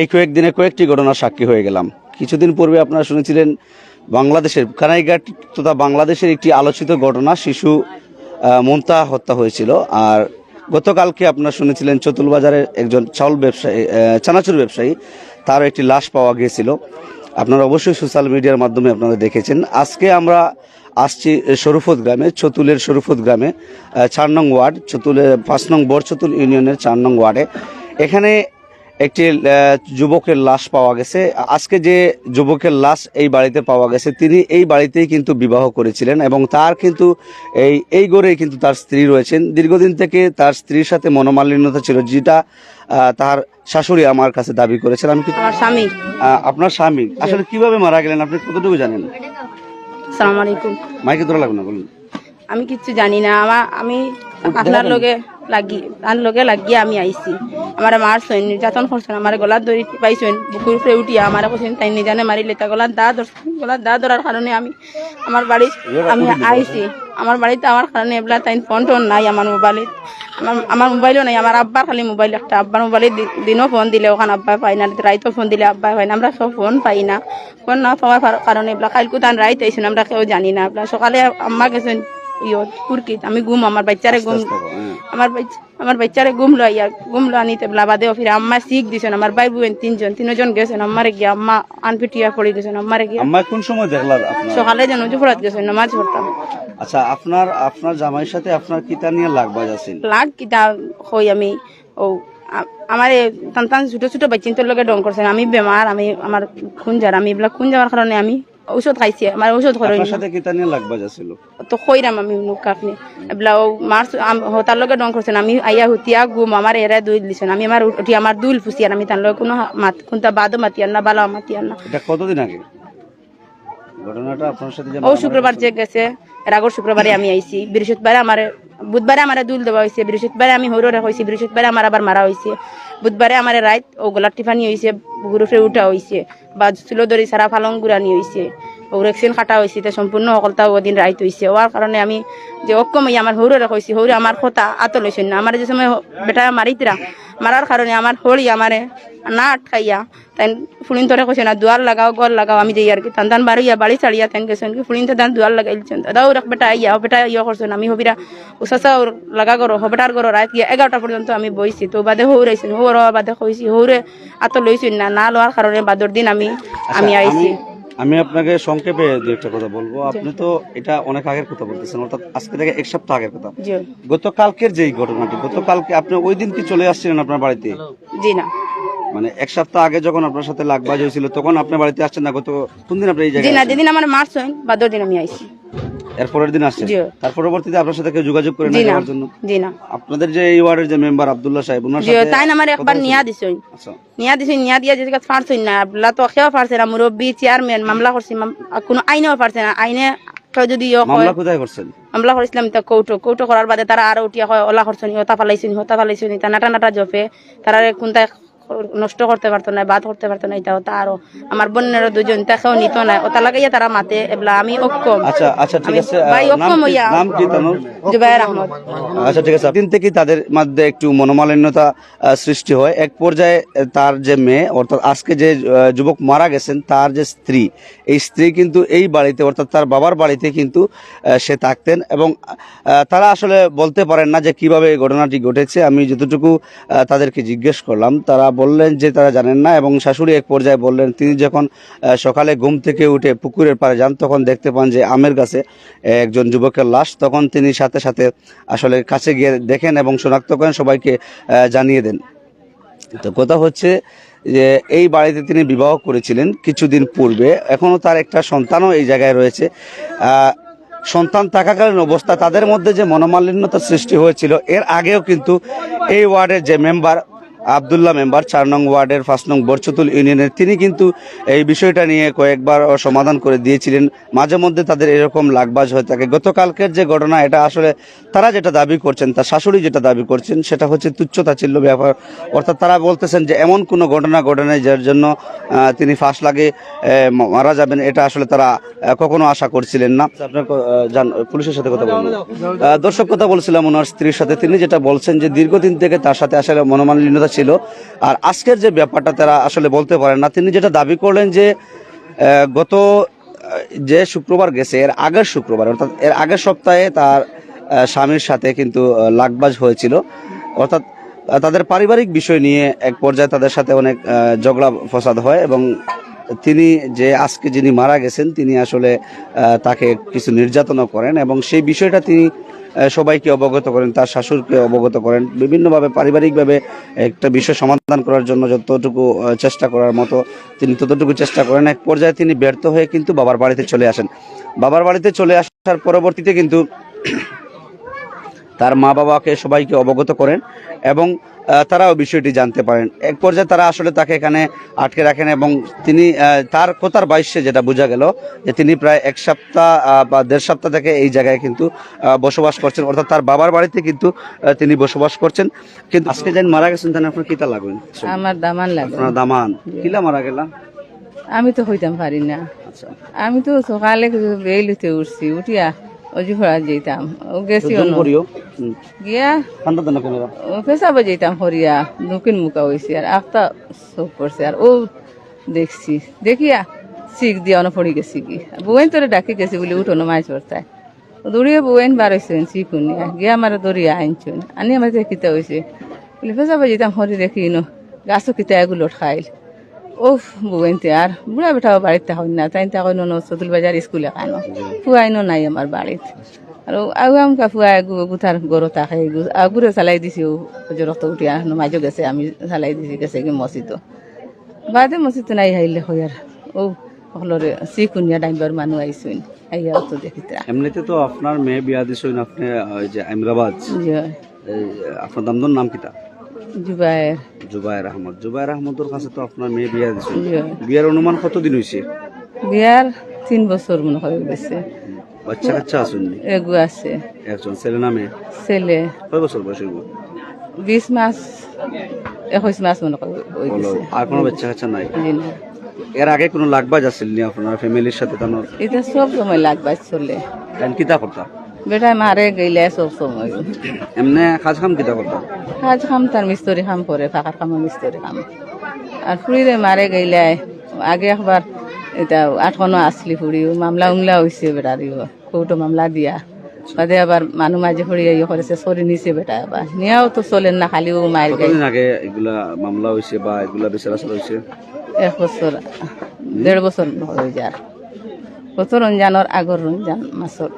এই কয়েকদিনে কয়েকটি ঘটনার সাক্ষী হয়ে গেলাম। কিছুদিন পূর্বে আপনারা শুনেছিলেন বাংলাদেশের কানাইঘাট তথা বাংলাদেশের একটি আলোচিত ঘটনা, শিশু মুমতা হত্যা হয়েছিল। আর গতকালকে আপনারা শুনেছিলেন চতুলবাজারের একজন চাউল ব্যবসায়ী চানাচুর ব্যবসায়ী তার একটি লাশ পাওয়া গিয়েছিল। আপনারা অবশ্যই সোশ্যাল মিডিয়ার মাধ্যমে আপনারা দেখেছেন। আজকে আমরা আসছি শরুফত গ্রামে, চতুলের শরুফত গ্রামে চার নং ওয়ার্ড চতুলের পাঁচ নং বরচতুল ইউনিয়নের চার নং ওয়ার্ডে। এখানে একটি যুবকের লাশ পাওয়া গেছে। আজকে যে যুবকের লাশ এই বাড়িতে পাওয়া গেছে তিনি এই বাড়িতেই কিন্তু বিবাহ করেছিলেন এবং তার কিন্তু এই এই গড়েই কিন্তু তার স্ত্রী রয়েছেন। দীর্ঘদিন থেকে তার স্ত্রীর সাথে মনোমালিন্যতা ছিল যেটা তার শাশুড়ি আমার কাছে দাবি করেছেন। আমি আমার স্বামী। আপনার স্বামী? আসলে কীভাবে মারা গেলেন? আপনি কতটুকু জানেন? আলাইকুম। মাইকে ধরা লাগবে না বলুন। আমি কিছু জানি না। আমার আমি আপনার লগে লাগি তার লগে লাগিয়ে আমি আইছি। আমার মারছেন নির্যাতন করছেন আমার গলার দড়ি পাইছেন বুকুর উপরে উঠিয়া আমার কৈছেন তাই নিজানে মারিলে তা গলার দা ধরছেন গলার দা ধরার কারণে আমি আমার বাড়ি আমি আইছি। আমার বাড়িতে আমার কারণে এগুলা তাই ফোন টোন নাই আমার মোবাইলে। আমার আমার মোবাইলও নাই আমার আব্বার খালি মোবাইল একটা। আব্বার মোবাইলে দিনও ফোন দিলে ওখানে আব্বা পাই না রাইতও ফোন দিলে আব্বা পাই না আমরা সব ফোন পাই না। ফোন না পাওয়ার কার- কারণে এগুলা কালকে তান রাইত আইসেন আমরা কেউ জানি না। এগুলা সকালে আম্মা গেছেন কুরকিত আমি ঘুম আমার বাচ্চারে ঘুম। হ্যাঁ। আমার আমার বাচ্চারে ঘুম লো ইয়া ঘুম লো আনিতে বলা বাদে ফিরে আম্মা শিখ দিছেন আমার ভাই বুয়েন তিনজন তিনজন গেছেন আমারে গিয়া আম্মা আনপিটিয়া পড়ে গেছেন আমারে গিয়া। আম্মা কোন সময় আপনার? সকালে যেন জুফরাত গেছেন নামাজ পড়তাম। আচ্ছা আপনার আপনার জামাইয়ের সাথে আপনার কিতা নিয়ে লাগবাজ আছেন লাগ কিতা হই আমি ও আমার টান টান ছোট ছোট বাচ্চিন্তর লগে ডং করছেন আমি বেমার আমি আমার খুন যার আমি এইবিলাক খুন যাওয়ার কারণে আমি ঔষধ খাইছি আমার ঔষধ ঘরে আপনার সাথে কিতা নিয়ে লাগবাজ আছিল তো আমি এবলা ও মার হতার লগে ডং করছেন আমি আইয়া হুতিয়া গুম আমার এরা দুই দিছেন আমি আমার উঠি আমার দুল ফুসি আর আমি তার লগে কোনো মাত কোনটা বাদও মাতিয়ার না মাতিয়ার না। এটা কতদিন আগে? ঘটনাটা আপনার সাথে যে ও শুক্রবার যে গেছে এর আগর শুক্রবারে আমি আইছি। বৃহস্পতিবারে আমার বুধবারে আমার দুল দেওয়া হয়েছে। বৃহস্পতিবারে আমি হররে হয়েছি। বৃহস্পতিবারে আমার আবার মারা হয়েছে। বুধবারে আমার রাত ও গোলার টিফানি হয়েছে গুরুফে উঠা হয়েছে বা চুলো দড়ি সারা ফালং গুড়ানি হয়েছে। ও ভ্যাকসিন কাটা হয়েছে তে সম্পূর্ণ অকলতা ওদিন রাইত হয়েছে হওয়ার কারণে আমি যে অক্ষম হই আমার হররে হয়েছি হরে আমার কথা আত লইছেন না। আমার যে সময় বেটা মারিতরা মারার কারণে আমার হরি আমারে না আটকাইয়া। তাই ফুলিন তোরে কইছে না দুয়ার লাগাও গল লাগাও আমি যাই আর কি তান বাড়িয়া বাড়ি ছাড়িয়া তান গেছেন কি ফুলিন তো তান দুয়ার লাগাইছেন দাদা ওরা বেটা আইয়া ও বেটা ইয়ে করছেন আমি হবিরা উসাসা লাগা করো হবেটার করো রাত গিয়া এগারোটা পর্যন্ত আমি বইছি তো বাদে হৌরাইছেন হৌর বাদে কইছি হৌরে আত লইছেন না না লওয়ার কারণে বাদর দিন আমি আমি আইছি আমি আপনাকে সংক্ষেপে দু একটা কথা বলব। আপনি তো এটা অনেক আগের কথা বলতেছেন অর্থাৎ আজকে থেকে এক সপ্তাহ আগের কথা। গতকালকের যেই ঘটনাটি গতকালকে আপনি ওই দিন কি চলে আসছিলেন আপনার বাড়িতে? জি না। মানে এক সপ্তাহ আগে যখন আপনার সাথে লাগবাজ হয়েছিল তখন আপনার বাড়িতে আসছেন না? গত কোন দিন আপনি এই জায়গায় না? যেদিন আমার মার্চ হয় বা দিন আমি আইছি। এর পরের দিন আসছেন? জি। তার পরবর্তীতে আপনার সাথে কেউ যোগাযোগ করে না যাওয়ার জন্য? জি না। আপনাদের যে এই ওয়ার্ডের যে মেম্বার আব্দুল্লাহ সাহেব ওনার সাথে তাই না আমার একবার নিয়া আচ্ছা। নিয়া নিয়া দিয়া পারছই না বলা তো কেউ পারছে না মুরব্বী চেয়ারম্যান মামলা করছি কোনো আইনেও পারছে না। আইনে যদি ইয়ে মামলা কোথায় করছেন? মামলা করেছিলাম তা কৌটো কৌটো করার বাদে তারা আরও উঠিয়া কয় ওলা করছনি হতা ফালাইছনি হতা ফালাইছনি তা নাটা নাটা জপে তারা কোনটা নষ্ট করতে পারতো না বাদ করতে পারতো না এটা ওটা আরও। আমার বোনেরও দুজন তাকেও নিত না। ওটা লাগাইয়া তারা মাতে এবলা আমি অক্ষম। আচ্ছা আচ্ছা ঠিক আছে। ভাই, অক্ষম হইয়া। নাম কি তানুর জুবাইর আহমদ। আচ্ছা ঠিক আছে। দিন থেকেই তাদের মধ্যে একটু মনোমালিন্যতা সৃষ্টি হয়? এক পর্যায়ে তার যে মেয়ে অর্থাৎ আজকে যে যুবক মারা গেছেন তার যে স্ত্রী এই স্ত্রী কিন্তু এই বাড়িতে অর্থাৎ তার বাবার বাড়িতে কিন্তু সে থাকতেন এবং তারা আসলে বলতে পারেন না যে কীভাবে এই ঘটনাটি ঘটেছে। আমি যতটুকু তাদেরকে জিজ্ঞেস করলাম তারা বললেন যে তারা জানেন না এবং শাশুড়ি এক পর্যায়ে বললেন, তিনি যখন সকালে ঘুম থেকে উঠে পুকুরের পাড়ে যান, তখন দেখতে পান যে আমের গাছে একজন যুবকের লাশ। তখন তিনি সাথে সাথে আসলে কাছে গিয়ে দেখেন এবং শনাক্ত করেন, সবাইকে জানিয়ে দেন। তো কথা হচ্ছে যে, এই বাড়িতে তিনি বিবাহ করেছিলেন কিছুদিন পূর্বে। এখনও তার একটা সন্তানও এই জায়গায় রয়েছে। সন্তান থাকাকালীন অবস্থা তাদের মধ্যে যে মনোমালিন্যতার সৃষ্টি হয়েছিল, এর আগেও কিন্তু এই ওয়ার্ডের যে মেম্বার আবদুল্লাহ মেম্বার চার নং ওয়ার্ডের পাঁচ নং বরচতুল ইউনিয়নের তিনি কিন্তু এই বিষয়টা নিয়ে কয়েকবার সমাধান করে দিয়েছিলেন। মাঝে মধ্যে তাদের এরকম লাগবাজ হয়ে থাকে। গতকালকের যে ঘটনা এটা আসলে তারা যেটা দাবি করছেন তার শাশুড়ি যেটা দাবি করছেন সেটা হচ্ছে তুচ্ছতাচিল্য ব্যাপার। অর্থাৎ তারা বলতেছেন যে এমন কোনো ঘটনা ঘটে নাই যার জন্য তিনি ফাঁস লাগে মারা যাবেন এটা আসলে তারা কখনো আশা করছিলেন না। আপনার আহ, জান- পুলিশের সাথে কথা আহ, দর্শক কথা বলছিলাম ওনার স্ত্রীর সাথে। তিনি যেটা বলছেন যে দীর্ঘদিন থেকে তার সাথে আসলে মনোমালিন্যতা ছিল। আর আজকের যে ব্যাপারটা তারা আসলে বলতে পারেন না, তিনি যেটা দাবি করলেন যে গত যে শুক্রবার গেছে, এর আগের শুক্রবার, অর্থাৎ এর আগের সপ্তাহে তার স্বামীর সাথে কিন্তু লাগবাজ হয়েছিল। অর্থাৎ তাদের পারিবারিক বিষয় নিয়ে এক পর্যায়ে তাদের সাথে অনেক ঝগড়া ফসাদ হয় এবং তিনি যে আজকে যিনি মারা গেছেন, তিনি আসলে তাকে কিছু নির্যাতনও করেন এবং সেই বিষয়টা তিনি সবাইকে অবগত করেন, তার শাশুড়কে অবগত করেন, বিভিন্নভাবে পারিবারিকভাবে একটা বিষয় সমাধান করার জন্য যতটুকু চেষ্টা করার মতো তিনি ততটুকু চেষ্টা করেন। এক পর্যায়ে তিনি ব্যর্থ হয়ে কিন্তু বাবার বাড়িতে চলে আসেন। বাবার বাড়িতে চলে আসার পরবর্তীতে কিন্তু তার মা বাবাকে সবাইকে অবগত করেন এবং তারাও বিষয়টি জানতে পারেন। এক পর্যায়ে তারা আসলে তাকে এখানে আটকে রাখেন এবং তিনি তার কোথার বাইশে যেটা বোঝা গেল যে তিনি প্রায় এক সপ্তাহ বা দেড় সপ্তাহ থেকে এই জায়গায় কিন্তু বসবাস করছেন। অর্থাৎ তার বাবার বাড়িতে কিন্তু তিনি বসবাস করছেন। কিন্তু আজকে যেন মারা গেছেন তাহলে আপনার কিতা লাগবেন আমার দামান লাগে আপনার দামান। কিলা মারা গেলা? আমি তো হইতাম পারি না। আচ্ছা। আমি তো সকালে বেইলিতে উঠছি উঠিয়া অজু ফড়া যেতাম। ও গেছি গিয়া ও পেশাবো যেতাম হরিয়া দুকিন মুখা হয়েছে আর আফতা চোখ পড়ছে আর ও দেখছি। দেখিয়া শিখ দিয়া অন পড়ি গেছি কি। বউন তোরে ডাকি গেছি বলে উঠোনো মাছ পড়তায় দৌড়িয়ে বউন বার হয়েছেন শিখুনিয়া গিয়া আমার দৌড়িয়া আনছুন আনি আমার কিতা হয়েছে বলে পেশাবো যেতাম হরি দেখি ন। গাছও কিতা এগুলো খাইল ও বউনতে আর বুড়া বেটা বাড়িতে হয় না তাই তা কইন চতুল বাজার স্কুলে খাইন ফুয়াইনো নাই আমার বাড়িত। আৰু আৰু আমকা ফুৱাই গুঠাৰ গৰু তাকে আগুৰে চালাই দিছে ৰক্ত উঠি আহ মাজো গেছে আমি চালাই দিছে গেছে কি মচিটো বাদে মচিটো নাই আহিলে হয় আর ও সকলরে চিকুনিয়া ডাইবার মানুহ আহিছোন আইয়া তো। দেখিতা এমনিতে তো আপনার মেয়ে বিয়া দিছেন আপনি যে আহমেদাবাদ। আপনার দামদর নাম কিতা জুবাইর জুবাইর আহমদ। জুবাইর আহমদের কাছে তো আপনার মেয়ে বিয়া দিছে। বিয়ার অনুমান কতদিন হয়েছে বিয়ার তিন বছর মনে হয়ে গেছে বাচ্চা কাচ্চা আসেননি এগু আছে। একজন ছেলে নামে ছেলে। কয় বছর বয়স হইব? বিশ মাস একৈশ মাস মনে হয় আর কোনো বাচ্চা কাচ্চা নাই? এর আগে কোনো লাগবাজ আসেন নি আপনার ফ্যামিলির সাথে? তানোর এটা সব সময় লাগবা চলে। কেন কিতা করতা? বেটা মারে গেলে সব সময়। এমনি কাজ কাম কিতা করতা? কাজ খাম তার মিস্তরি খাম করে ফাঁকার খামে মিস্তরি খাম আর ফুড়িরে মারে গেলে আগে একবার এটা আঠখনো আসলি ফুড়িও মামলা উংলা হয়েছে বেটারিও কৌটো মামলা দিয়া। বাদে আবার মানুহ মাঝে ফুড়ি ইয়ে করেছে সরি নিছে বেটা আবার। নিয়াও তো চলেন না খালিও মার গাই কতদিন আগে এগুলা মামলা হয়েছে বা এগুলা বিচার আসর হয়েছে এক বছর দেড় বছর হয়ে যার। বছর রঞ্জানোর আগর রঞ্জান মাসর।